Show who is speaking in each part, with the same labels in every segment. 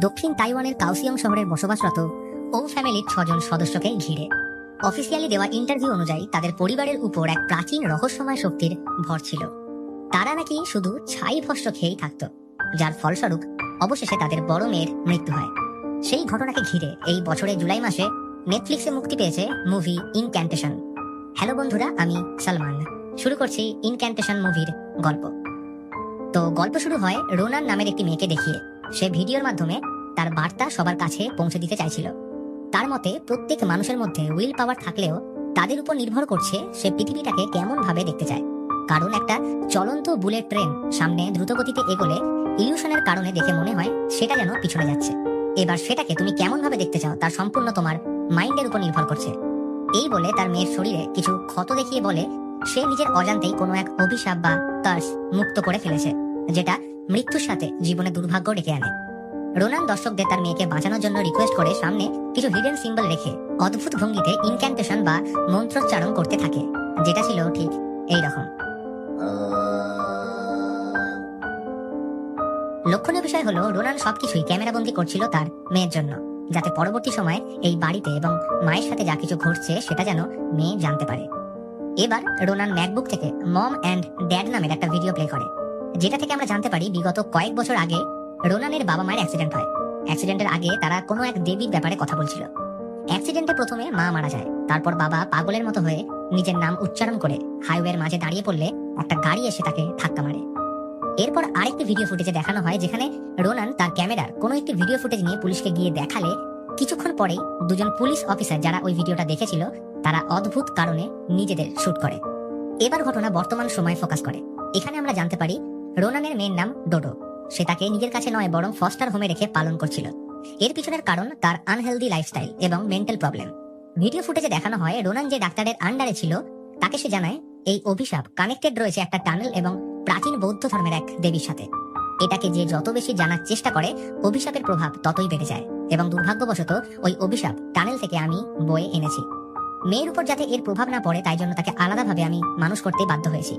Speaker 1: দক্ষিণ তাইওয়ানের কাউসিয়ং শহরের বসবাসরত ও ফ্যামিলির ছজন সদস্যকে ঘিরে অফিসিয়ালি দেওয়া ইন্টারভিউ অনুযায়ী তাদের পরিবারের উপর এক প্রাচীন রহস্যময় শক্তির ভর ছিল। তারা নাকি শুধু ছাই ভস্য খেয়েই থাকত, যার ফলস্বরূপ অবশেষে তাদের বড় মেয়ের মৃত্যু হয়। সেই ঘটনাকে ঘিরে এই বছরের জুলাই মাসে নেটফ্লিক্সে মুক্তি পেয়েছে মুভি ইনক্যান্টেশন হ্যালো বন্ধুরা, আমি সালমান। শুরু করছি ইনক্যান্টেশন মুভির গল্প। তো গল্প শুরু হয় রোনান নামের একটি মেয়েকে দেখিয়ে। সে ভিডিওর মাধ্যমে তার বার্তা সবার কাছে পৌঁছে দিতে চাইছিল। তার মতে, প্রত্যেক মানুষের মধ্যে উইল পাওয়ার থাকলেও তাদের উপর নির্ভর করছে সে পৃথিবীটাকে কেমন ভাবে দেখতে চায়। কারণ একটা চলন্ত বুলেট ট্রেন সামনে দ্রুতগতিতে এগোলে ইলিউশনের কারণে দেখে মনে হয় সেটা যেন পিছনে যাচ্ছে। এবার সেটাকে তুমি কেমন ভাবে দেখতে চাও তার সম্পূর্ণ তোমার মাইন্ডের উপর নির্ভর করছে। এই বলে তার মেয়ের শরীরে কিছু ক্ষত দেখিয়ে বলে, সে নিজের অজান্তেই কোনো এক অভিশাপ বা কার্স মুক্ত করে ফেলেছে, যেটা মৃত্যুর সাথে জীবনে দুর্ভাগ্য ডেকে আনে। রোনান দর্শকদের তার মেয়েকে বাঁচানোর জন্য রিকোয়েস্ট করে সামনে কিছু হিডেন সিম্বল রেখে অদ্ভুত ভঙ্গিতে ইনক্যান্টেশন বা মন্ত্রোচ্চারণ করতে থাকে, যেটা ছিল ঠিক এই রকম লক্ষণীয় বিষয় হলো, রোনান সবকিছুই ক্যামেরাবন্দি করছিল তার মেয়ের জন্য। যাতে পরবর্তী সময়ে এই বাড়িতে এবং মায়ের সাথে যা কিছু ঘটছে সেটা যেন মেয়ে জানতে পারে। এবার রোনান ম্যাকবুক থেকে মম অ্যান্ড ড্যাড নামের একটা ভিডিও প্লে করে। যেটা থেকে আমরা জানতে পারি বিগত কয়েক বছর আগে রোনানের বাবা মায়ের অ্যাক্সিডেন্ট হয়। অ্যাক্সিডেন্টের আগে তারা কোনো এক দেবীর ব্যাপারে কথা বলছিল। অ্যাক্সিডেন্টে প্রথমে মা মারা যায়। তারপর বাবা পাগলের মতো হয়ে নিজের নাম উচ্চারণ করে হাইওয়ের মাঝে দাঁড়িয়ে পড়লে একটা গাড়ি এসে তাকে ধাক্কা মারে। এরপর আরেকটি ভিডিও ফুটেজে দেখানো হয়, যেখানে রোনান তার ক্যামেরার কোনো একটি ভিডিও ফুটেজ নিয়ে পুলিশকে গিয়ে দেখালে কিছুক্ষণ পরেই দুজন পুলিশ অফিসার যারা ওই ভিডিওটা দেখেছিল, তারা অদ্ভুত কারণে নিজেদের শুট করে। এবার ঘটনা বর্তমান সময় ফোকাস করে। এখানে আমরা জানতে পারি রোনানের মেয়ের নাম ডোডো সে তাকে নিজের কাছে নয়, বরং ফস্টার হোমে রেখে পালন করছিল। এর পিছনের কারণ তার আনহেলদি লাইফস্টাইল এবং মেন্টাল প্রবলেম ভিডিও ফুটেজে দেখানো হয় রোনান যে ডাক্তারের আন্ডারে ছিল, তাকে সে জানায়, এই অভিশাপ কানেক্টেড রয়েছে একটা টানেল এবং প্রাচীন বৌদ্ধ ধর্মের এক দেবীর সাথে। এটাকে যে যত বেশি জানার চেষ্টা করে, অভিশাপের প্রভাব ততই বেড়ে যায় এবং দুর্ভাগ্যবশত ওই অভিশাপ টানেল থেকে আমি বয়ে এনেছি। মেয়ের উপর যাতে এর প্রভাব না পড়ে, তাই জন্য তাকে আলাদাভাবে আমি মানুষ করতে বাধ্য হয়েছি।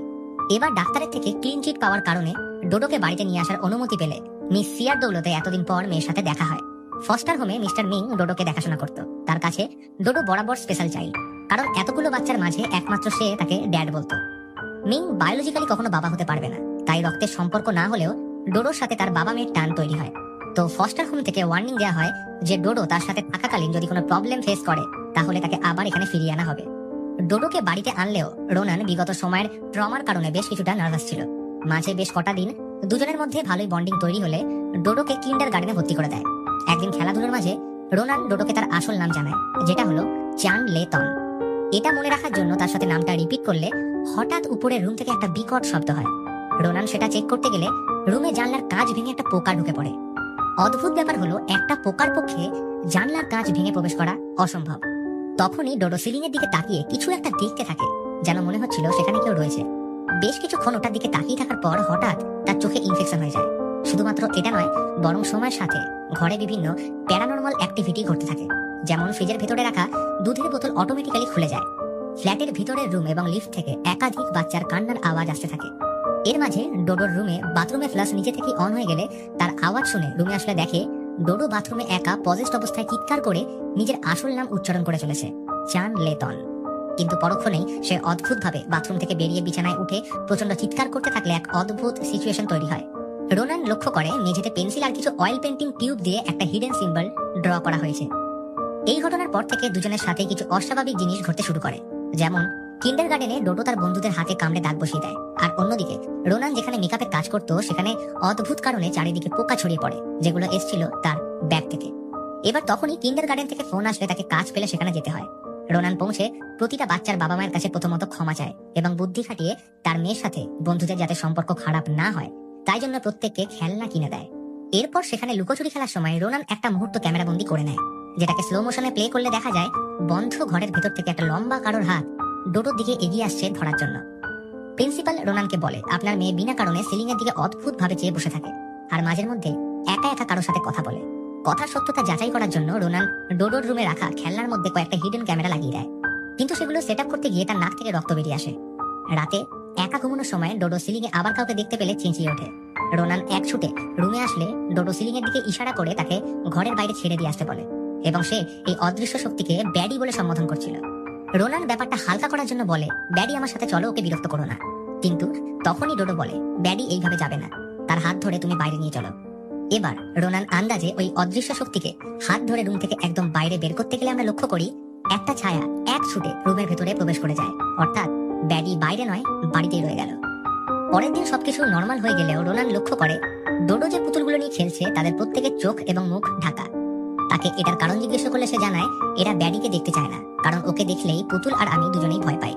Speaker 1: এবার ডাক্তারের থেকে ক্লিন চিট পাওয়ার কারণে ডোডোকে বাড়িতে নিয়ে আসার অনুমতি পেলে মিস সিয়ার দৌলতে এতদিন পর মেয়ের সাথে দেখা হয়। ফস্টার হোমে মিস্টার মিং ডোডোকে দেখাশোনা করত। তার কাছে ডোডো বরাবর স্পেশাল চাইল্ড কারণ এতগুলো বাচ্চার মাঝে একমাত্র সে তাকে ড্যাড বলতো। মিং বায়োলজিক্যালি কখনো বাবা হতে পারবে না। তাই রক্তের সম্পর্ক না হলেও ডোডোর সাথে তার বাবা মেয়ের টান তৈরি হয়। তো ফস্টার হোম থেকে ওয়ার্নিং দেওয়া হয় যে ডোডো তার সাথে থাকাকালীন যদি কোনো প্রবলেম ফেস করে, তাহলে তাকে আবার এখানে ফিরিয়ে আনা হবে। ডোডোকে বাড়িতে আনলেও রোনান বিগত সময়ের ট্রমার কারণে বেশ কিছুটা নার্ভাস ছিল। মাঝে বেশ কটা দিন দুজনের মধ্যে ভালোই বন্ডিং তৈরি হলে ডোডোকে কিন্ডার গার্ডেনে ভর্তি করে দেয়। একদিন খেলাধুলার মাঝে রোনান ডোডোকে তার আসল নাম জানায়, যেটা হলো চান লে তন। এটা মনে রাখার জন্য তার সাথে নামটা রিপিট করলে হঠাৎ উপরের রুম থেকে একটা বিকট শব্দ হয়। রোনান সেটা চেক করতে গেলে রুমে জানলার কাঁচ ভেঙে একটা পোকা ঢুকে পড়ে। অদ্ভুত ব্যাপার হলো, একটা পোকার পক্ষে জানলার কাঁচ ভেঙে প্রবেশ করা অসম্ভব। তখনই ডোডো সিলিং এর দিকে তাকিয়ে কিছু একটা দেখতে থাকে, যেন মনে হচ্ছিল সেখানে কেউ রয়েছে। বেশ কিছুক্ষণ ওটার দিকে তাকিয়ে থাকার পর হঠাৎ তার চোখে ইনফেকশন হয়ে যায়। শুধুমাত্র এটা নয়, বরং সময়ের সাথে ঘরে বিভিন্ন প্যারানর্মাল অ্যাক্টিভিটি ঘটতে থাকে, যেমন ফ্রিজের ভেতরে রাখা দুধের বোতল অটোমেটিক্যালি খুলে যায়। ফ্ল্যাটের ভিতরের রুম এবং লিফট থেকে একাধিক বাচ্চার কান্নার আওয়াজ আসতে থাকে। এর মাঝে ডোডোর রুমে বাথরুমে ফ্লাশ নিচে থেকে অন হয়ে গেলে তার আওয়াজ শুনে রুমে আসলে দেখে ডোডো বাথরুমে একা পজেস্ট অবস্থায় চিৎকার করে নিজের আসল নাম উচ্চারণ করে চলেছে, চান লেতন। কিন্তু পরক্ষণেই সে অদ্ভুতভাবে বাথরুম থেকে বেরিয়ে বিছানায় উঠে প্রচণ্ড চিৎকার করতে থাকলে এক অদ্ভুত সিচুয়েশন তৈরি হয়। রোনান লক্ষ্য করে মেঝেতে পেন্সিল আর কিছু অয়েল পেন্টিং টিউব দিয়ে একটা হিডেন সিম্বল ড্র করা হয়েছে। এই ঘটনার পর থেকে দুজনের সাথে কিছু অস্বাভাবিক জিনিস ঘটতে শুরু করে। যেমন কিন্ডার গার্ডেনে ডোডো তার বন্ধুদের হাতে কামড়ে দাগ বসিয়ে দেয়। আর অন্যদিকে, রোনান যেখানে মেকআপের কাজ করতো, সেখানে অদ্ভুত কারণে চারিদিকে পোকা ছড়িয়ে পড়ে, যেগুলো এসছিল তার ব্যাগ থেকে। এবার তখনই কিন্ডার গার্ডেন থেকে ফোন আসলে তাকে কাজ পেলে সেখানে যেতে হয়। রোনান পৌঁছে প্রতিটা বাচ্চার বাবা মায়ের কাছে প্রথমত ক্ষমা চায় এবং বুদ্ধি খাটিয়ে তার মেয়ের সাথে বন্ধুদের যাতে সম্পর্ক খারাপ না হয়, তাই জন্য প্রত্যেককে খেলনা কিনে দেয়। এরপর সেখানে লুকোচুরি খেলার সময় রোনান একটা মুহূর্ত ক্যামেরাবন্দি করে নেয়। যেটাকে স্লো মোশনে প্লে করলে দেখা যায়, বন্ধ ঘরের ভেতর থেকে একটা লম্বা কারোর হাত ডোডোর দিকে এগিয়ে আসছে ধরার জন্য। প্রিন্সিপাল রোনানকে বলে, আপনার মেয়ে বিনা কারণে সিলিং এর দিকে অদ্ভুত ভাবে চেয়ে বসে থাকে। আর মাঝের মধ্যে একা একা কারোর সাথে কথা বলে। কথার সত্যতা যাচাই করার জন্য রোনান ডোডোর রুমে রাখা খেলনার মধ্যে কয়েকটা হিডেন ক্যামেরা লাগিয়ে দেয়। কিন্তু সেগুলো সেট করতে গিয়ে তার নাক থেকে রক্ত বেরিয়ে আসে। রাতে একা ঘুমানোর সময় ডোডো সিলিং এ আবার কাউকে দেখতে পেলে চেঁচিয়ে ওঠে। রোনান এক ছুটে রুমে আসলে ডোডো সিলিং এর দিকে ইশারা করে তাকে ঘরের বাইরে ছেড়ে দিয়ে আসতে বলে। এবং সে এই অদৃশ্য শক্তিকে ব্যাডি বলে সম্বোধন করছিল। রোনান ব্যাপারটা হালকা করার জন্য বলে ব্যাডি আমার সাথে চলো, ওকে বিরক্ত করো না। কিন্তু তখনই ডোডো বলে ব্যাডি এইভাবে যাবে না। তার হাত ধরে তুমি বাইরে নিয়ে চলো। এবার রোনান আন্দাজে ওই অদৃশ্য শক্তিকে হাত ধরে রুম থেকে একদম বাইরে বের করতে গেলে আমরা লক্ষ্য করি, একটা ছায়া এক ছুটে রুমের ভেতরে প্রবেশ করে যায়। অর্থাৎ ব্যাডি বাইরে নয়, বাড়িতেই রয়ে গেল। পরের দিন সবকিছু নর্মাল হয়ে গেলেও রোনান লক্ষ্য করে, ডোডো যে পুতুলগুলো নিয়ে খেলছে, তাদের প্রত্যেকের চোখ এবং মুখ ঢাকা। তাকে এটার কারণ জিজ্ঞেস করলে সে জানায়, এরা ব্যাডিকে দেখতে চায় না, কারণ ওকে দেখলেই পুতুল আর আমি দুজনেই ভয় পাই।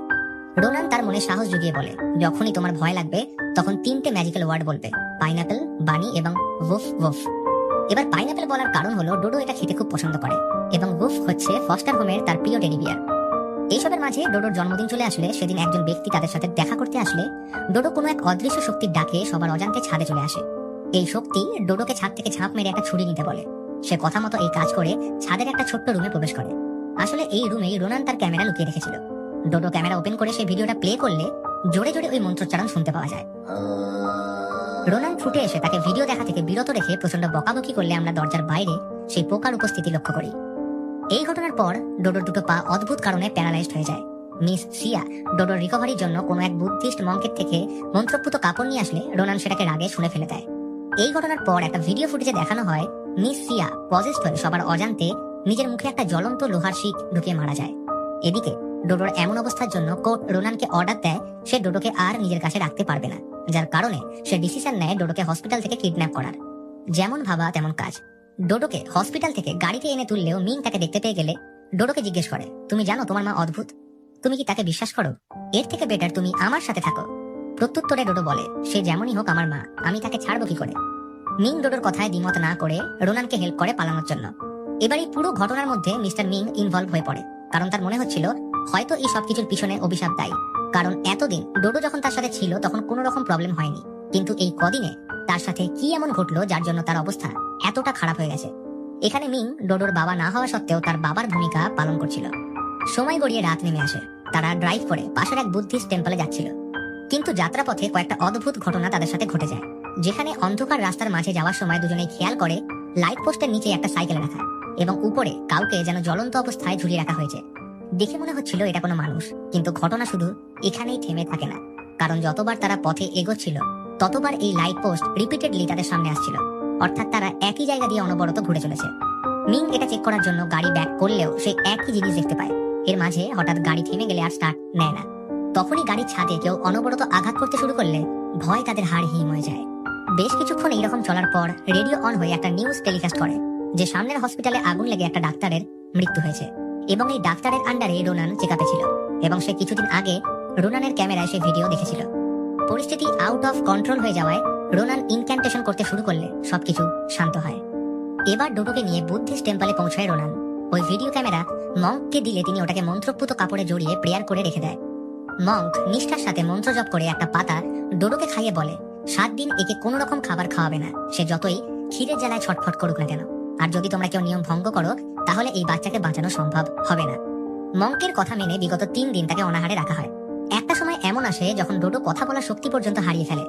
Speaker 1: রোনান তার মনে সাহস জুগিয়ে বলে, যখনই তোমার ভয় লাগবে, তখন তিনটে ম্যাজিক্যাল ওয়ার্ড বলবে পাইনাপেল বানি এবং ওফ ওফ এবার পাইনাপেল বলার কারণ হলো, ডোডো এটা খেতে খুব পছন্দ করে, এবং উফ হচ্ছে ফস্টার হোমের তার প্রিয় টেডি বিয়ার এইসবের মাঝে ডোডোর জন্মদিন চলে আসলে, সেদিন একজন ব্যক্তি তাদের সাথে দেখা করতে আসলে, ডোডো কোনো এক অদৃশ্য শক্তির ডাকে সবার অজান্তে ছাদে চলে আসে। এই শক্তি ডোডোকে ছাদ থেকে ঝাঁপ মেরে একটা ছুরি নিতে বলে। সে কথা মতো এই কাজ করে ছাদের একটা ছোট্ট রুমে প্রবেশ করে। আসলে এই রুমেই রোনান তার ক্যামেরা লুকিয়ে রেখেছিল। ডোডো ক্যামেরা ওপেন করে সেই ভিডিওটা প্লে করলে জোরে জোরে ওই মন্ত্রোচ্চারণ শুনতে পাওয়া যায়। রোনান ছুটে এসে তাকে ভিডিও দেখা থেকে বিরত রেখে প্রচণ্ড বকাবকি করলে আমরা দরজার বাইরে সেই পোকার উপস্থিতি লক্ষ্য করি। এই ঘটনার পর ডোডোর দুটো পা অদ্ভুত কারণে প্যারালাইজড হয়ে যায়। মিস সিয়া, ডোডোর রিকভারির জন্য কোনো এক বুদ্ধিস্ট মঙ্কের থেকে মন্ত্রপুত কাপড় নিয়ে আসলে রোনান সেটাকে রাগে শুনে ফেলে দেয়। এই ঘটনার পর একটা ভিডিও ফুটেজে দেখানো হয় মিস সিয়া হয়ে সবার অজান্তে নিজের মুখে একটা জ্বলন্ত লোহার শিক ঢুকিয়ে মারা যায়। এদিকে ডোডোর এমন অবস্থার জন্য কোর্ট রোনানকে অর্ডার দেয়, সে ডোডোকে আর নিজের কাছে রাখতে পারবে না, যার কারণে সে ডিসিশন নেয় ডোডোকে হসপিটাল থেকে কিডন্যাপ করার। যেমন ভাবা তেমন কাজ। ডোডোকে হসপিটাল থেকে গাড়িতে এনে তুললেও মিং তাকে দেখতে পেয়ে গেলে ডোডোকে জিজ্ঞেস করে, তুমি জানো তোমার মা অদ্ভুত? তুমি কি তাকে বিশ্বাস করো? এর থেকে বেটার তুমি আমার সাথে থাকো। প্রত্যুত্তরে ডোডো বলে, সে যেমনই হোক আমার মা, আমি তাকে ছাড়বো কি করে? মিং ডোডোর কথায় দ্বিমত না করে রোনানকে হেল্প করে পালানোর জন্য। এবার এই পুরো ঘটনার মধ্যে মিস্টার মিং ইনভলভ হয়ে পড়ে। কারণ তার মনে হচ্ছিল, হয়তো এই সবকিছুর পিছনে অভিশাপ দায়ী। কারণ এতদিন ডোডো যখন তার সাথে ছিল, তখন কোনো রকম প্রবলেম হয়নি। কিন্তু এই কদিনে তার সাথে কি এমন ঘটলো যার জন্য তার অবস্থা এতটা খারাপ হয়ে গেছে? এখানে মিং ডোডোর বাবা না হওয়া সত্ত্বেও তার বাবার ভূমিকা পালন করছিল। সময় গড়িয়ে রাত নেমে আসে। তারা ড্রাইভ করে পাশের এক বুদ্ধিস্ট টেম্পলে যাচ্ছিল। কিন্তু যাত্রাপথে কয়েকটা অদ্ভুত ঘটনা তাদের সাথে ঘটে যায়। যেখানে অন্ধকার রাস্তার মাঝে যাওয়ার সময় দুজনে খেয়াল করে লাইট পোস্টের নিচে একটা সাইকেল রাখা এবং উপরে কাউকে যেন জ্বলন্ত অবস্থায় ঝুলিয়ে রাখা হয়েছে। দেখে মনে হচ্ছিল এটা কোনো মানুষ, কিন্তু ঘটনা শুধু এখানেই থেমে থাকে না, কারণ যতবার তারা পথে এগোচ্ছিল, ততবার এই লাইট পোস্ট রিপিটেডলি তাদের সামনে আসছিল। অর্থাৎ তারা একই জায়গা দিয়ে অনবরত ঘুরে চলেছে। মিং এটা চেক করার জন্য গাড়ি ব্যাক করলেও সে একই জিনিস দেখতে পায়। এর মাঝে হঠাৎ গাড়ি থেমে গেলে আর স্টার্ট নেয় না। তখনই গাড়ির ছাদে কেউ অনবরত আঘাত করতে শুরু করলে ভয় তাদের হাড় হিম হয়ে যায়। বেশ কিছুক্ষণ এইরকম চলার পর রেডিও অন হয়ে একটা নিউজ টেলিকাস্ট করে, যে সামনের হসপিটালে আগুন লেগে একটা ডাক্তারের মৃত্যু হয়েছে এবং এই ডাক্তারের আন্ডারে রোনান চেক ছিল এবং সে কিছুদিন আগে রোনানের ক্যামেরায় সে ভিডিও দেখেছিল। পরিস্থিতি আউট অফ কন্ট্রোল হয়ে যাওয়ায় রোনান ইনক্যান্টেশন করতে শুরু করলে সবকিছু শান্ত হয়। এবার ডোডোকে নিয়ে বুদ্ধিস্ট টেম্পলে পৌঁছায় রোনান। ওই ভিডিও ক্যামেরা মঙ্ককে দিলে তিনি ওটাকে মন্ত্রপুত কাপড়ে জড়িয়ে প্রেয়ার করে রেখে দেয়। মঙ্ক নিষ্ঠার সাথে মন্ত্র জপ করে একটা পাতা ডোডোকে খাইয়ে বলে সাত দিন একে কোনো রকম খাবার খাওয়াবে না। সে যতই খিদের জ্বালায় ছটফট করুক না কেন। আর যদি তোমরা কেউ নিয়ম ভঙ্গ করো, তাহলে এই বাচ্চাকে বাঁচানো সম্ভব হবে না। মঙ্কের কথা মেনে বিগত তিন দিন তাকে অনাহারে রাখা হয়। একটা সময় এমন আসে, যখন ডোডো কথা বলার শক্তি পর্যন্ত হারিয়ে ফেলে।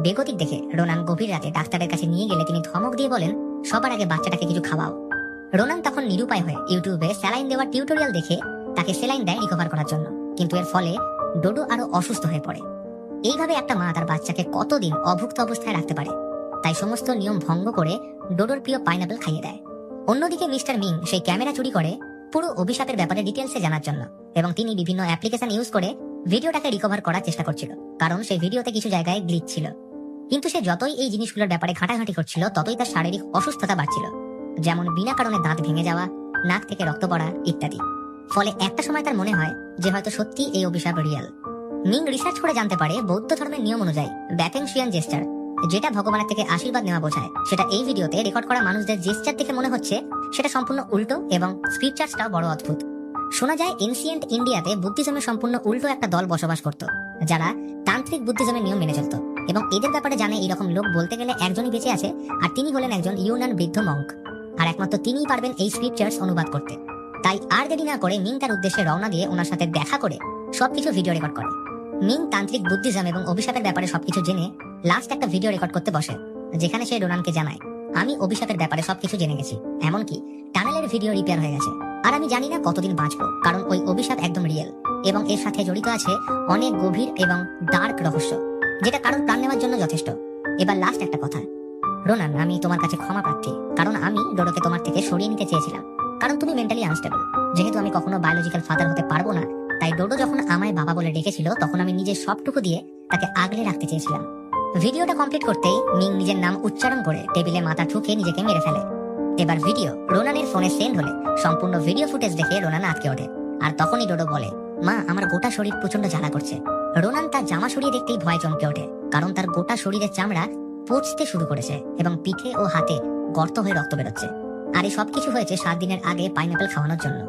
Speaker 1: বেগতিক দেখে রোনান গভীর রাতে ডাক্তারের কাছে নিয়ে গেলে তিনি ধমক দিয়ে বলেন, সবার আগে বাচ্চাটাকে কিছু খাওয়াও। রোনান তখন নিরুপায় হয়ে ইউটিউবে স্যালাইন দেওয়ার টিউটোরিয়াল দেখে তাকে স্যালাইন দেয় রিকভার করার জন্য। কিন্তু এর ফলে ডোডো আরও অসুস্থ হয়ে পড়ে। এইভাবে একটা মা তার বাচ্চাকে কতদিন অভুক্ত অবস্থায় রাখতে পারে? তাই সমস্ত নিয়ম ভঙ্গ করে ডোডোর প্রিয় পাইনাপেল খাইয়ে দেয়। অন্যদিকে মিস্টার মিং সেই ক্যামেরা চুরি করে পুরো অভিশাপের ব্যাপারে ডিটেলসে জানার জন্য এবং তিনি বিভিন্ন অ্যাপ্লিকেশন ইউজ করে ভিডিওটাকে রিকভার করার চেষ্টা করছিল, কারণ সেই ভিডিওতে কিছু জায়গায় গ্লিচ ছিল। কিন্তু সে যতই এই জিনিসগুলোর ব্যাপারে ঘাটাঘাটি করছিল, ততই তার শারীরিক অসুস্থতা বাড়ছিল, যেমন বিনা কারণে দাঁত ভেঙে যাওয়া, নাক থেকে রক্ত পড়া ইত্যাদি। ফলে একটা সময় তার মনে হয় যে হয়তো সত্যি এই অভিশাপ রিয়াল মিং রিসার্চ করে জানতে পারে বৌদ্ধ ধর্মের নিয়ম অনুযায়ী ব্যাপেংশিয়ান জেস্টার, যেটা ভগবানের থেকে আশীর্বাদ নেওয়া বোঝায়, সেটা এই ভিডিওতে রেকর্ড করা মানুষদের জেস্টার দেখে মনে হচ্ছে সেটা সম্পূর্ণ উল্টো এবং স্ক্রিপচার্সটাও বড় অদ্ভুত। শোনা যায় এনসিয়েন্ট ইন্ডিয়াতে বুদ্ধিজমের সম্পূর্ণ উল্টো একটা দল বসবাস করত, যারা তান্ত্রিক বুদ্ধিজমের নিয়ম মেনে চলত এবং এদের ব্যাপারে জানে এরকম লোক বলতে গেলে একজনই বেঁচে আছে আর তিনি হলেন একজন ইউনান বৃদ্ধ মঙ্ক আর একমাত্র তিনিই পারবেন এই স্ক্রিপচার্স অনুবাদ করতে। তাই আর দেরি না করে মিং তার উদ্দেশ্যে রওনা দিয়ে ওনার সাথে দেখা করে সবকিছু ভিডিও রেকর্ড করে। মিং তান্ত্রিক বুদ্ধিজম এবং অভিশাপের ব্যাপারে সবকিছু জেনে লাস্ট একটা ভিডিও রেকর্ড করতে বসে, যেখানে সে রোনানকে জানায়, আমি অভিশাপের ব্যাপারে সবকিছু জেনে গেছি, এমনকি টানেলের ভিডিও রিপেয়ার হয়ে গেছে। আর আমি জানি না কতদিন বাঁচবো, কারণ ওই অভিশাপ একদম রিয়েল এবং এর সাথে জড়িত আছে অনেক গভীর এবং ডার্ক রহস্য, যেটা কারণ প্রাণ নেওয়ার জন্য যথেষ্ট। এবার লাস্ট একটা কথা। রোনান, আমি তোমার কাছে ক্ষমা প্রার্থী, কারণ আমি ডোডোকে তোমার থেকে সরিয়ে নিতে চেয়েছিলাম। কারণ তুমি মেন্টালি আনস্টেবল যেহেতু আমি কখনো বায়োলজিক্যাল ফাদার হতে পারব না তাই ডোডো যখন আমায় বাবা বলে ডেকেছিল, তখন আমি নিজের সবটুকু দিয়ে তাকে আগলে রাখতে চেয়েছিলাম। ভিডিওটা কমপ্লিট করতেই মিং নিজের নাম উচ্চারণ করে টেবিলে মাথা ঠুকে নিজেকে মেরে ফেলে। এবার ভিডিও রোনানের ফোনে সেন্ড হলে সম্পূর্ণ ভিডিও ফুটেজ দেখে রোনান আটকে ওঠে। আর তখনই ডোডো বলে, মা, আমার গোটা শরীর প্রচণ্ড জ্বালা করছে। রোনান তার জামা সরিয়ে দেখতেই ভয় চমকে ওঠে, কারণ তার গোটা শরীরের চামড়া পচতে শুরু করেছে এবং পিঠে ও হাতে গর্ত হয়ে রক্ত বেরোচ্ছে। আর এই সবকিছু হয়েছে সাত দিনের আগে পাইনাপেল খাওয়ানোর জন্য।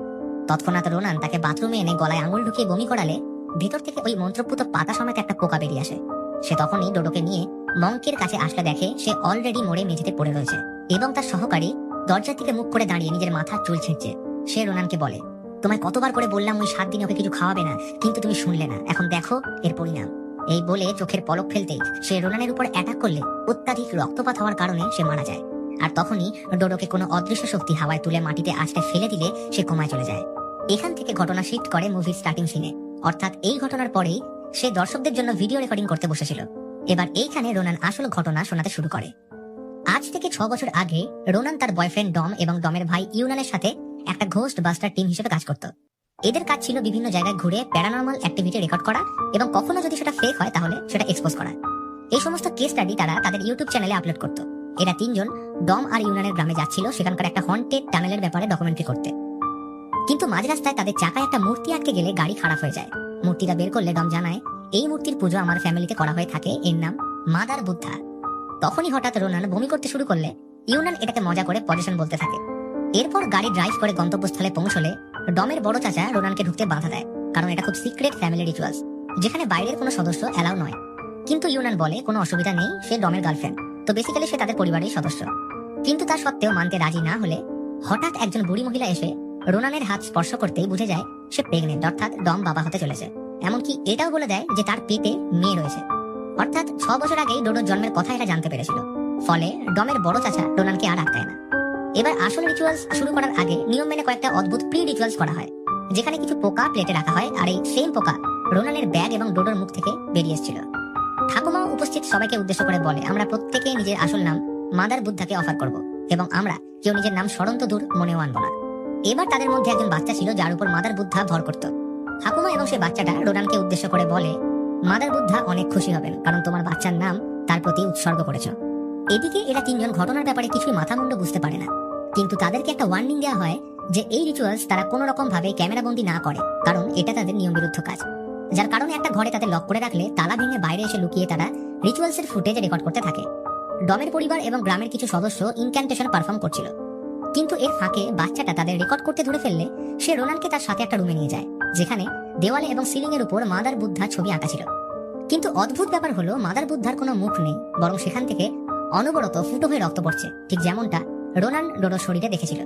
Speaker 1: তৎক্ষণাৎ রোনান তাকে বাথরুমে এনে গলায় আঙুল ঢুকিয়ে বমি করালে ভেতর থেকে ওই মন্ত্রপুত পাতা সমেত একটা পোকা বেরিয়ে আসে। সে তখনই ডোডোকে নিয়ে মঙ্কের কাছে আসলে দেখে সে অলরেডি মরে মেঝেতে পড়ে রয়েছে এবং তার সহকারী দরজার দিকে মুখ করে দাঁড়িয়ে নিজের মাথা চুল ছিঁড়ছে। সে রোনানকে বলে, তোমায় কতবার করে বললাম ওই সাত দিন ওকে কিছু খাওয়াবে না, কিন্তু তুমি শুনলে না। এখন দেখো এর পরিণাম। এই বলে চোখের পলক ফেলতেই সে রোনানের উপর অ্যাটাক করলে অত্যাধিক রক্তপাত হওয়ার কারণে সে মারা যায়। আর তখনই ডোডোকে কোনো অদৃশ্য শক্তি হাওয়ায় তুলে মাটিতে আছড়ে ফেলে দিলে সে কমায় চলে যায়। এখান থেকে ঘটনা শিফট করে মুভির স্টার্টিং সিনে অর্থাৎ এই ঘটনার পরেই সে দর্শকদের জন্য ভিডিও রেকর্ডিং করতে বসেছিল। এবার এইখানে রোনান আসল ঘটনা শোনাতে শুরু করে। আজ থেকে ছ বছর আগে রোনান তার বয়ফ্রেন্ড ডম এবং ডমের ভাই ইউনানের সাথে একটা ঘোস্ট বাস্টার টিম হিসেবে কাজ করত। এদের কাজ ছিল বিভিন্ন জায়গায় ঘুরে প্যারানর্মাল অ্যাক্টিভিটি রেকর্ড করা এবং কখনো যদি সেটা ফেক হয় তাহলে সেটা এক্সপোজ করা। এই সমস্ত কেস স্টাডি তারা তাদের ইউটিউব চ্যানেলে আপলোড করত। এরা তিনজন ডম আর ইউনানের গ্রামে যাচ্ছিল সেখানকার একটা হন্টেড টানেলের ব্যাপারে ডকুমেন্টারি করতে। কিন্তু মাঝ রাস্তায় তাদের চাকায় একটা মূর্তি আটকে গেলে গাড়ি খারাপ হয়ে যায়। মূর্তিটা বের করলে ডম জানায়, এই মূর্তির পুজো আমার ফ্যামিলিতে করা হয়ে থাকে, এর নাম মাদার বুদ্ধা। তখনই হঠাৎ রোনান বমি করতে শুরু করলে, ইউনান এটাকে মজা করে পজিশন বলতে থাকে। এরপর গাড়ি ড্রাইভ করে গন্তব্যস্থলে পৌঁছলে ডমের বড় চাচা রোনানকে ঢুকতে বাধা দেয়, কারণ এটা খুব সিক্রেট ফ্যামিলি রিচুয়ালস যেখানে বাইরের কোনো সদস্য অ্যালাউ নয়। কিন্তু ইউনান বলে, কোনো অসুবিধা নেই, সে ডমের গার্লফ্রেন্ড তো বেসিক্যালি সে তাদের পরিবারের সদস্য। কিন্তু তা সত্ত্বেও মানতে রাজি না হলে হঠাৎ একজন বুড়ি মহিলা এসে রোনানের হাত স্পর্শ করতেই বুঝে যায় সে প্রেগনেন্ট, অর্থাৎ ডম বাবা হতে চলেছে। এমনকি এটাও বলে দেয় যে তার পেটে মেয়ে রয়েছে। অর্থাৎ ছ বছর আগেই ডোডোর জন্মের কথা এরা জানতে পেরেছিল। ফলে ডমের বড় চাচা ডোনানকে আর আটকায় না। এবার আসল রিচুয়ালস শুরু করার আগে নিয়ম মেনে কয়েকটা অদ্ভুত প্রি রিচুয়ালস করা হয়। যেখানে কিছু পোকা প্লেটে রাখা হয় আর এই সেম পোকা রোনানের ব্যাগ এবং ডোডোর মুখ থেকে বেরিয়ে এসেছিল। ঠাকুমা উপস্থিত সবাইকে উদ্দেশ্য করে বলে, আমরা প্রত্যেকে নিজের আসল নাম মাদার বুদ্ধাকে অফার করব এবং আমরা কেউ নিজের নাম সরন্ত দূর মনেও আনব না। এবার তাদের মধ্যে একজন বাচ্চা ছিল যার উপর মাদার বুদ্ধা ভর করত। ঠাকুমা এবং সেই বাচ্চাটা রোনানকে উদ্দেশ্য করে বলে, মাদার বুদ্ধা, অনেক খুশি হবেন, কারণ তোমার বাচ্চার নাম তার প্রতি উৎসর্গ করেছ। এদিকে এরা তিনজন ঘটনার ব্যাপারে কিছুই মাথা মুন্ড বুঝতে পারে না। কিন্তু তাদেরকে একটা ওয়ার্নিং দেওয়া হয় যে এই রিচুয়ালস তারা কোনো রকম ভাবে ক্যামেরা বন্দি না করে, কারণ এটা তাদের নিয়ম বিরুদ্ধ কাজ। যার কারণে একটা ঘরে তাদের লক করে রাখলে তালা ভেঙে বাইরে এসে লুকিয়ে তারা রিচুয়ালসের ফুটেজ রেকর্ড করতে থাকে। ডমের পরিবার এবং গ্রামের কিছু সদস্য ইনক্যান্টেশন পারফর্ম করছিল। কিন্তু এর ফাঁকে বাচ্চাটা তাদের রেকর্ড করতে ধরে ফেললে সে রোনানকে তার সাথে একটা রুমে নিয়ে যায়, যেখানে দেওয়ালে এবং সিলিং এর উপর মাদার বুদ্ধা ছবি আঁকা ছিল। কিন্তু অদ্ভুত ব্যাপার হলো, মাদার বুদ্ধার কোনো মুখ নেই, বরং সেখান থেকে অনবরত ফুটো হয়ে রক্ত পড়ছে, ঠিক যেমনটা রোনান ডোডো শরীরে দেখেছিল।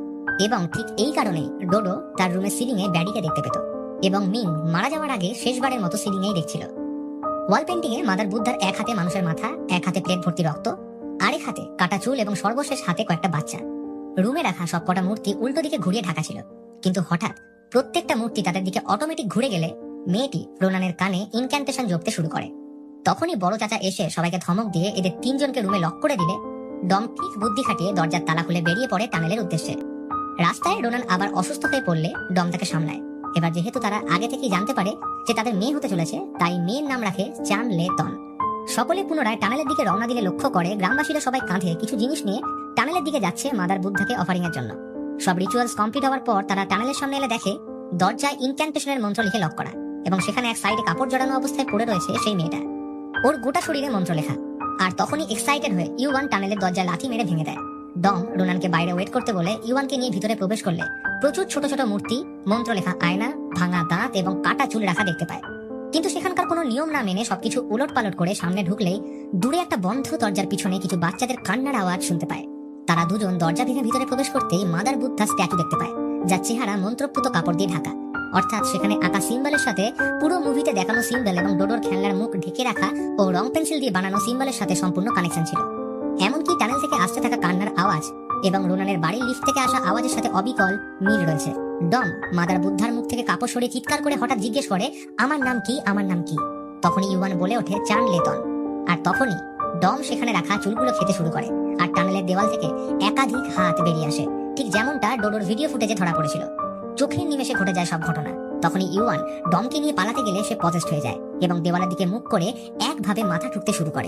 Speaker 1: এবং ঠিক এই কারণেই ডোডো তার রুমের সিলিং এ ব্যাডিকে দেখতে পেত, এবং মিং মারা যাওয়ার আগে শেষবারের মতো সিলিং এই দেখছিল। ওয়াল পেন্টিং এ মাদার বুদ্ধার এক হাতে মানুষের মাথা, এক হাতে প্লেট ভর্তি রক্ত, আরেক হাতে কাটা চুল এবং সর্বশেষ হাতে কয়েকটা বাচ্চা। রুমে রাখা সবকটা মূর্তি উল্টো দিকে ঘুরিয়ে ঢাকা ছিল। কিন্তু হঠাৎ প্রত্যেকটা মূর্তি তাদের দিকে অটোমেটিক ঘুরে গেলে মেয়েটি রোনানের কানে ইনক্যান্টেশন জপতে শুরু করে। তখনই বড় চাচা এসে সবাইকে ধমক দিয়ে এদের তিনজনকে রুমে লক করে দিলে ডম ঠিক বুদ্ধি খাটিয়ে দরজার তালা খুলে বেরিয়ে পড়ে টানেলের উদ্দেশ্যে। রাস্তায় রোনান আবার অসুস্থ হয়ে পড়লে ডম তাকে সামলায়। এবার যেহেতু তারা আগে থেকেই জানতে পারে যে তাদের মেয়ে হতে চলেছে, তাই মেয়ের নাম রাখে চান লে তন। সকলে পুনরায় টানেলের দিকে রওনা দিলে লক্ষ্য করে গ্রামবাসীরা সবাই কাঁধে কিছু জিনিস নিয়ে টানেলের দিকে যাচ্ছে মাদার বুদ্ধাকে অফারিং এর জন্য। সব রিচুয়ালস কমপ্লিট হওয়ার পর তারা টানেলের সামনে এলে দেখে, দরজায় ইনক্যান্টেশনের মন্ত্র লিখে লক করা এবং সেখানে এক সাইডে কাপড় জড়ানো অবস্থায় পড়ে রয়েছে সেই মেয়েটা। ওর গোটা শরীরে মন্ত্র লেখা। আর তখনই এক্সাইটেড হয়ে ইউয়ান টানেলের দরজায় লাথি মেরে ভেঙে দেয়। ডম রোনানকে বাইরে ওয়েট করতে বলে ইউয়ানকে নিয়ে ভিতরে প্রবেশ করলে প্রচুর ছোট ছোট মূর্তি, মন্ত্র লেখা আয়না, ভাঙা দাঁত এবং কাটা চুল রাখা দেখতে পায়। কিন্তু সেখানকার কোনো নিয়ম না মেনে সবকিছু উলট পালট করে সামনে ঢুকলেই দূরে একটা বন্ধ দরজার পিছনে কিছু বাচ্চাদের কান্নার আওয়াজ শুনতে পায়। তারা দুজন দরজা ভেঙে ভিতরে প্রবেশ করতেই মাদার বুদ্ধা স্ট্যাচু দেখতে পায়, যার চেহারা মন্ত্রপুত কাপড় দিয়ে ঢাকা। অর্থাৎ সেখানে আঁকা সিম্বলের সাথে পুরো মুভিতে দেখানো সিম্বল এবং ডোডোর খেলনার মুখ ঢেকে রাখা ও রং পেন্সিল দিয়ে বানানো সিম্বলের সাথে সম্পূর্ণ কানেকশন ছিল। এমনকি টানেল থেকে আসতে থাকা কান্নার আওয়াজ এবং রোনানের বাড়ির লিফট থেকে আসা আওয়াজের সাথে অবিকল মিল রয়েছে। ডম মাদার বুদ্ধার মুখ থেকে কাপড় সরিয়ে চিৎকার করে হঠাৎ জিজ্ঞেস করে, আমার নাম কি? আমার নাম কি? তখনই ইউয়ান বলে ওঠে চান লেতন আর তখনই ডম সেখানে রাখা চুলগুলো খেতে শুরু করে। আর টানেলের দেওয়াল থেকে একাধিক হাত বেরিয়ে আসে। ঠিক যেমনটা ডোডোর ভিডিও ফুটেজে ধরা পড়েছিল। চোখের নিমেষে ঘটে যায় সব ঘটনা। তখনই ইউয়ান ডমকে নিয়ে পালাতে গেলে সে পজেস্ট হয়ে যায় এবং দেওয়ালের দিকে মুখ করে একভাবে মাথা ঠুকতে শুরু করে।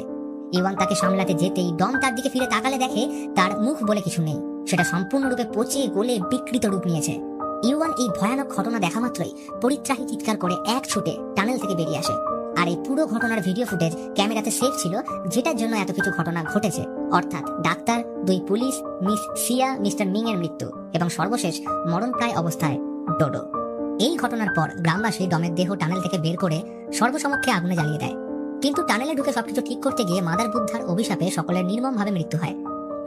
Speaker 1: ইওয়ান তাকে সামলাতে যেতেই ডম তার দিকে ফিরে তাকালে দেখে তার মুখ বলে কিছু নেই। সেটা সম্পূর্ণরূপে পচে গলে বিকৃত রূপ নিয়েছে। ইউয়ান এই ভয়ানক ঘটনা দেখা মাত্রই পরিত্রাহী চিৎকার করে এক ছুটে টানেল থেকে বেরিয়ে আসে। আর এই পুরো ঘটনার ভিডিও ফুটেজ ক্যামেরাতে সেভ ছিল, যেটার জন্য এত কিছু ঘটনা ঘটেছে। অর্থাৎ ডাক্তার, দুই police, miss Sia, mister Ming এর মৃত্যু এবং সর্বশেষ মরণপ্রায় অবস্থায় ডোডো। এই ঘটনার পর গ্রামবাসী ডমের দেহ টানেল থেকে বের করে সর্বসমক্ষে আগুনে জ্বালিয়ে দেয়। কিন্তু টানেলে ঢুকে সবকিছু ঠিক করতে গিয়ে মাদার বুদ্ধার অভিশাপে সকলের নির্মমভাবে মৃত্যু হয়।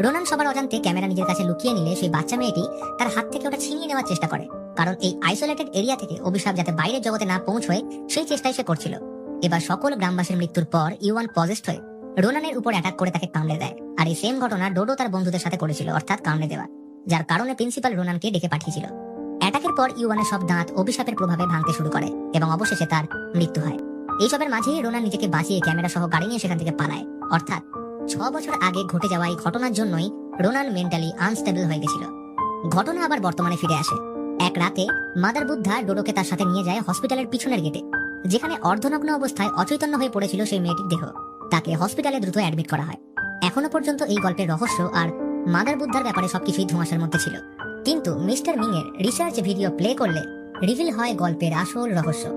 Speaker 1: রোনান সবার অজান্তে ক্যামেরা নিজের কাছে লুকিয়ে নিলে সেই বাচ্চা মেয়েটি তার হাত থেকে ওটা ছিনিয়ে নেওয়ার চেষ্টা করে। কারণ এই আইসোলেটেড এরিয়া থেকে অভিশাপ যাতে বাইরের জগতে না পৌঁছয়, সেই চেষ্টাই সে করছিল। এবার সকল গ্রামবাসীর মৃত্যুর পর ইউয়ান পজেস্ট হয়ে রোনানের উপর অ্যাটাক করে তাকে কামড়ে দেয়। আর এই সেম ঘটনা ডোডো তার বন্ধুদের সাথে করেছিল, অর্থাৎ কামড়ে দেওয়া, যার কারণে প্রিন্সিপাল রোনানকে ডেকে পাঠিয়েছিল। অ্যাটাকের পর ইউয়ানের সব দাঁত অভিশাপের প্রভাবে ভাঙতে শুরু করে এবং অবশেষে তার মৃত্যু হয়। এইসবের মাঝেই রোনান নিজেকে বাঁচিয়ে ক্যামেরা সহ গাড়ি নিয়ে সেখান থেকে পালায়। অর্থাৎ ছ বছর আগে ঘটে যাওয়া এই ঘটনার জন্যই রোনান মেন্টালি আনস্টেবল হয়ে গেছিল। ঘটনা আবার বর্তমানে ফিরে আসে। এক রাতে মাদার বুদ্ধা ডোডোকে তার সাথে নিয়ে যায় হসপিটালের পিছনের গেটে যেখানে অর্ধনগ্ন অবস্থায় অচৈতন্য হয়ে পড়েছিল সেই মেয়েটির দেহ। তাকে হসপিটালে দ্রুত অ্যাডমিট করা হয়। এখনও পর্যন্ত এই গল্পের রহস্য আর মাদার বুদ্ধার ব্যাপারে সবকিছুই ধোঁয়াশার মধ্যে ছিল। কিন্তু মিস্টার মিং এর রিসার্চ ভিডিও প্লে করলে রিভিল হয় গল্পের আসল রহস্য।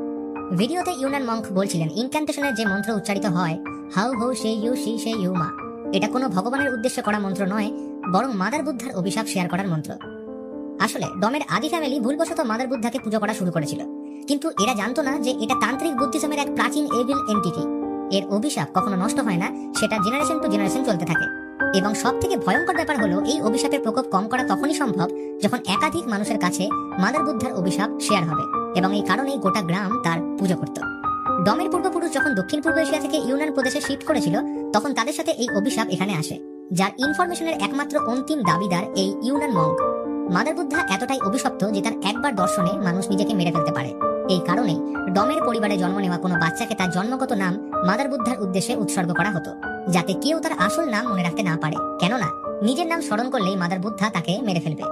Speaker 1: ভিডিওতে ইউনান মঙ্ক বলছিলেন ইনক্যান্টেশনের যে মন্ত্র উচ্চারিত হয়, how how say you, see, say you, মা। এটা কোনো ভগবানের উদ্দেশ্যে করা মন্ত্র নয়, বরং মাদার বুদ্ধার অভিশাপ শেয়ার করার মন্ত্র। আসলে, ডমের আদি ফ্যামিলি ভুলবশত মাদার বুদ্ধাকে পুজো করা শুরু করেছিল। কিন্তু এরা জানতো না যে এটা তান্ত্রিক বুদ্ধিজমের এক প্রাচীন এভিল এন্টিটি এর অভিশাপ কখনো নষ্ট হয় না, সেটা জেনারেশন টু জেনারেশন চলতে থাকে। এবং সব থেকে ভয়ঙ্কর ব্যাপার হলো, এই অভিশাপের প্রকোপ কম করা তখনই সম্ভব যখন একাধিক মানুষের কাছে মাদার বুদ্ধার অভিশাপ শেয়ার হবে এবং এই কারণেই গোটা গ্রাম তার পুজো করত। ডমের পূর্বপুরুষ যখন দক্ষিণ পূর্ব এশিয়া থেকে ইউনান প্রদেশে শিফট করেছিল, তখন তাদের সাথে এই অভিশাপ এখানে আসে, যার ইনফরমেশনের একমাত্র অন্তিম দাবিদার এই ইউনান মঙ্ক মাদার বুদ্ধা এতটাই অভিশপ্ত যে তার একবার দর্শনে মানুষ নিজেকে মেরে ফেলতে পারে। এই কারণেই ডমের পরিবারে জন্ম নেওয়া কোনো বাচ্চাকে তার জন্মগত নাম মাদার বুদ্ধার উদ্দেশ্যে উৎসর্গ করা হতো, যাতে কেউ তার আসল নাম মনে রাখতে না পারে। কেননা, নিজের নাম স্মরণ করলেই মাদার বুদ্ধা তাকে মেরে ফেলবে।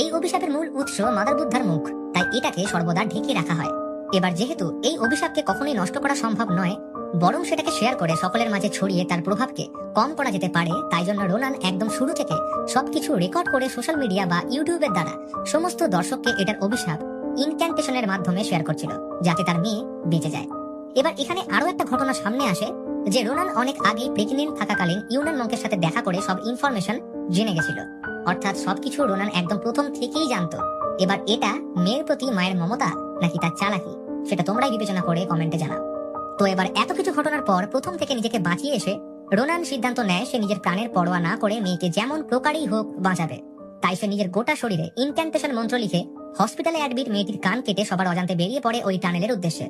Speaker 1: এই অভিশাপের মূল উৎস মাদার বুদ্ধার মুখ, তাই এটাকে সর্বদা ঢেকে রাখা হয়। এবার যেহেতু এই অভিশাপকে কখনোই নষ্ট করা সম্ভব নয়, বরং সেটাকে শেয়ার করে সকলের মাঝে ছড়িয়ে তার প্রভাবকে কম করা যেতে পারে, তাই জন্য রোনান একদম শুরু থেকে সবকিছু রেকর্ড করে সোশ্যাল মিডিয়া বা ইউটিউবের দ্বারা সমস্ত দর্শককে এটার অভিশাপ ইনক্যান্টেশনের মাধ্যমে শেয়ার করছিল, যাতে তার মেয়ে বেঁচে যায়। এবার এখানে আরও একটা ঘটনা সামনে আসে, যে রোনান অনেক আগেই প্রেগনেন্ট থাকাকালীন ইউনান মঙ্কের সাথে দেখা করে সব ইনফরমেশন জেনে গেছিল। অর্থাৎ সবকিছু রোনান একদম প্রথম থেকেই জানতো। এবার এটা মেয়ের প্রতি মায়ের মমতা নাকি তার চালাকি, সেটা তোমরাই বিবেচনা করে কমেন্টে জানাও। তো এবার এত কিছু ঘটনার পর প্রথম থেকে নিজেকে বাঁচিয়ে এসে রোনান সিদ্ধান্ত নেয় সে নিজের প্রাণের পরোয়া না করে মেয়েকে যেমন প্রকারই হোক বাঁচাবে। তাই সে নিজের গোটা শরীরে ইনক্যান্টেশন মন্ত্র লিখে হসপিটালে অ্যাডমিট মেয়েটির কান কেটে সবার অজান্তে বেরিয়ে পড়ে ওই টানেলের উদ্দেশ্যে।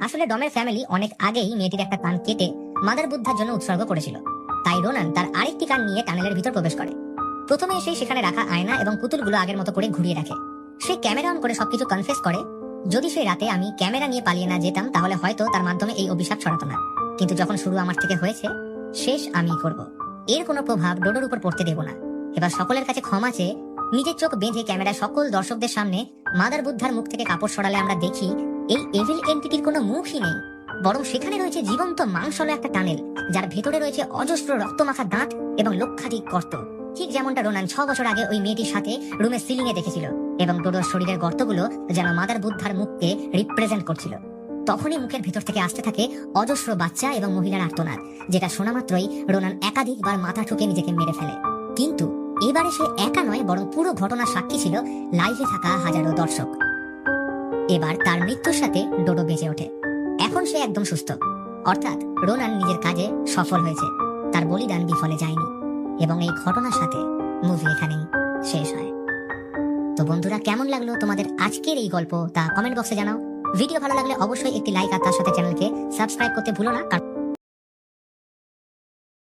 Speaker 1: আসলে ডমের ফ্যামিলি অনেক আগেই মেয়েটির একটা কান কেটে মাদার বুদ্ধার জন্য উৎসর্গ করেছিল। তাই রোনান তার আরেকটি কান নিয়ে টানেলের ভিতর প্রবেশ করে। প্রথমে এসে সেখানে রাখা আয়না এবং পুতুলগুলো আগের মতো করে ঘুরিয়ে রাখে। সে ক্যামেরা অন করে সবকিছু কনফেস করে, যদি সেই রাতে আমি ক্যামেরা নিয়ে পালিয়ে না যেতাম, তাহলে হয়তো তার মাধ্যমে এই অভিশাপ ছড়াতো না। কিন্তু যখন শুরু আমার থেকে হয়েছে, শেষ আমি করব। এর কোনো প্রভাব ডোডোর উপর পড়তে দেব না। এবার সকলের কাছে ক্ষমা চেয়ে নিজের চোখ বেঁধে ক্যামেরা সকল দর্শকদের সামনে মাদার বুদ্ধার মুখ থেকে কাপড় সরালে আমরা দেখি, এই এভিল এন্টিটির কোনো মুখই নেই। বরং সেখানে রয়েছে জীবন্ত মাংসল একটা টানেল, যার ভেতরে রয়েছে অজস্র রক্তমাখা দাঁত এবং লক্ষাধিক গর্ত। ঠিক যেমনটা রোনান ছ বছর আগে ওই মেয়েটির সাথে রুমের সিলিং এ দেখেছিল এবং ডোডোর শরীরের গর্তগুলো যেন মাদার বুদ্ধার মুখকে রিপ্রেজেন্ট করছিল। তখনই মুখের ভেতর থেকে আসতে থাকে অজস্র বাচ্চা এবং মহিলার আর্তনাদ, যেটা শোনা মাত্রই রোনান একাধিকবার মাথা ঠুকে নিজেকে মেরে ফেলে। কিন্তু এবারে সে একা নয়, বরং পুরো ঘটনার সাক্ষী ছিল লাইভে থাকা হাজারো দর্শক। এবার তার মৃত্যুর সাথে ডোডো বেঁচে ওঠে। এখন সে একদম সুস্থ। অর্থাৎ রোনান নিজের কাজে সফল হয়েছে। তার বলিদান বিফলে যায়নি। এবং এই ঘটনার সাথে মুভি এখানেই শেষ হয়। তো বন্ধুরা, কেমন লাগল তোমাদের আজকের এই গল্প তা কমেন্ট বক্সে জানাও। ভিডিও ভালো লাগলে অবশ্যই একটি লাইক আর তার সাথে চ্যানেলকে সাবস্ক্রাইব করতে ভুলো না।